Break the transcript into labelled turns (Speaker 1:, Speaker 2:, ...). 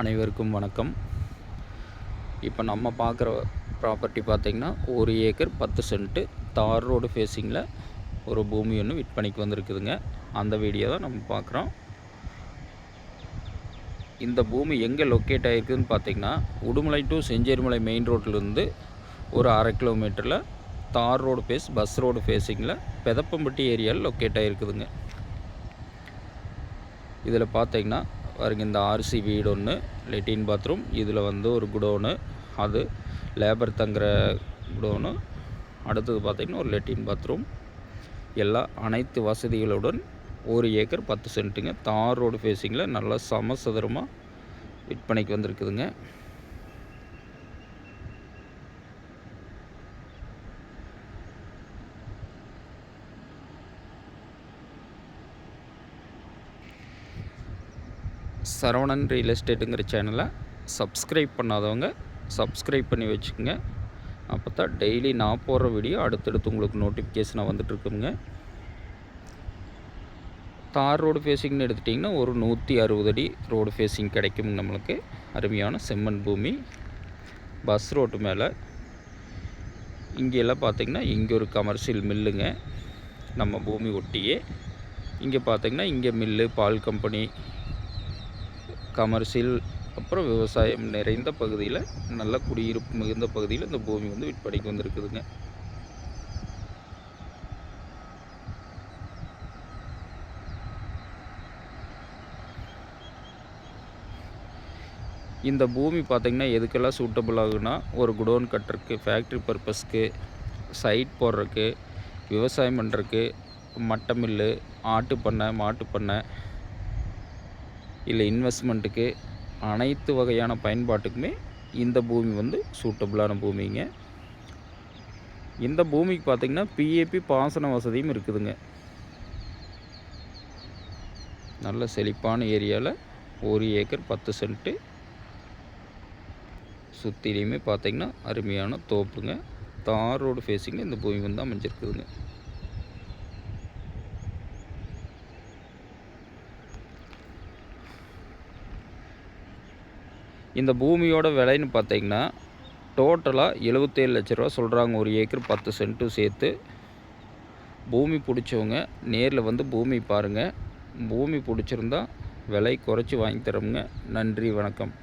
Speaker 1: அனைவருக்கும் வணக்கம். இப்போ நம்ம பார்க்குற ப்ராப்பர்ட்டி பார்த்திங்கன்னா ஒரு ஏக்கர் பத்து சென்ட்டு தார் ரோடு ஃபேஸிங்கில் ஒரு பூமி ஒன்று விற்பனைக்கு வந்திருக்குதுங்க. அந்த வீடியோ தான் நம்ம பார்க்குறோம். இந்த பூமி எங்கே லொக்கேட் ஆகிருக்குதுன்னு பார்த்தீங்கன்னா உடுமலை டு செஞ்சேரிமலை மெயின் ரோட்லேருந்து ஒரு அரை கிலோமீட்டரில் தார் ரோடு ஃபேஸ் பஸ் ரோடு ஃபேஸிங்கில் பெதப்பம்பட்டி ஏரியாவில் லொக்கேட் ஆகிருக்குதுங்க இதில் பார்த்திங்கன்னா பாருங்க இந்த ஆர்சி வீடு ஒன்று லெட்டின் பாத்ரூம் இதில் வந்து ஒரு குடோனு அது லேபர் தங்குற குடோனு. அடுத்தது பார்த்திங்கன்னா ஒரு லெட்டின் பாத்ரூம் எல்லா அனைத்து வசதிகளுடன் ஒரு ஏக்கர் பத்து சென்ட்டுங்க. தார் ரோடு ஃபேஸிங்கில் நல்லா சமசதுரமாக விற்பனைக்கு வந்திருக்குதுங்க. சரவணன் ரியல் எஸ்டேட்டுங்கிற சேனலை சப்ஸ்கிரைப் பண்ணாதவங்க சப்ஸ்கிரைப் பண்ணி வச்சுக்கோங்க. அப்போ தான் டெய்லி நான் போடுற வீடியோ அடுத்தடுத்து உங்களுக்கு நோட்டிஃபிகேஷனாக வந்துட்டுருக்குங்க தார் ரோடு ஃபேஸிங்னு எடுத்துட்டிங்கன்னா ஒரு நூற்றி அறுபது அடி ரோடு ஃபேஸிங் கிடைக்கும் நம்மளுக்கு. அருமையான செம்மண் பூமி. பஸ் ரோட்டு மேலே. இங்கெல்லாம் பார்த்திங்கன்னா இங்கே ஒரு கமர்ஷியல் மில்லுங்க நம்ம பூமி ஒட்டியே. இங்கே பார்த்திங்கன்னா இங்கே மில்லு பால் கம்பெனி கமர்ஷியல் அப்புறம் விவசாயம் நிறைந்த பகுதியில் நல்ல குடியிருப்பு மிகுந்த பகுதியில் இந்த பூமி வந்து விற்பனைக்கு வந்திருக்குதுங்க. இந்த பூமி பார்த்திங்கன்னா எதுக்கெல்லாம் சூட்டபிள் ஆகுனா ஒரு குடோன் கட்டுறக்கு ஃபேக்ட்ரி பர்பஸ்க்கு சைட் போடுறதுக்கு விவசாயம் பண்ணுறக்கு மட்டை மில்லு ஆட்டு பண்ணை மாட்டு பண்ணை இல்லை இன்வெஸ்ட்மெண்ட்டுக்கு அனைத்து வகையான பயன்பாட்டுக்குமே இந்த பூமி வந்து சூட்டபுளான பூமிங்க. இந்த பூமிக்கு பார்த்திங்கன்னா பிஏபி பாசன வசதியும் இருக்குதுங்க. நல்ல செழிப்பான ஏரியாவில் ஒரு ஏக்கர் பத்து சென்ட்டு. சுற்றிலையுமே பார்த்திங்கன்னா அருமையான தோப்புங்க. தார் ரோடு ஃபேஸிங்கில் இந்த பூமி வந்து அமைஞ்சிருக்குதுங்க. இந்த பூமியோட விலைன்னு பார்த்தீங்கன்னா டோட்டலாக எழுபத்தேழு லட்ச ரூபா சொல்கிறாங்க ஒரு ஏக்கர் பத்து சென்ட்டும் சேர்த்து. பூமி பிடிச்சவங்க நேரில் வந்து பூமி பாருங்கள் பூமி பிடிச்சிருந்தா விலை குறைச்சி வாங்கி தரோங்க நன்றி வணக்கம்.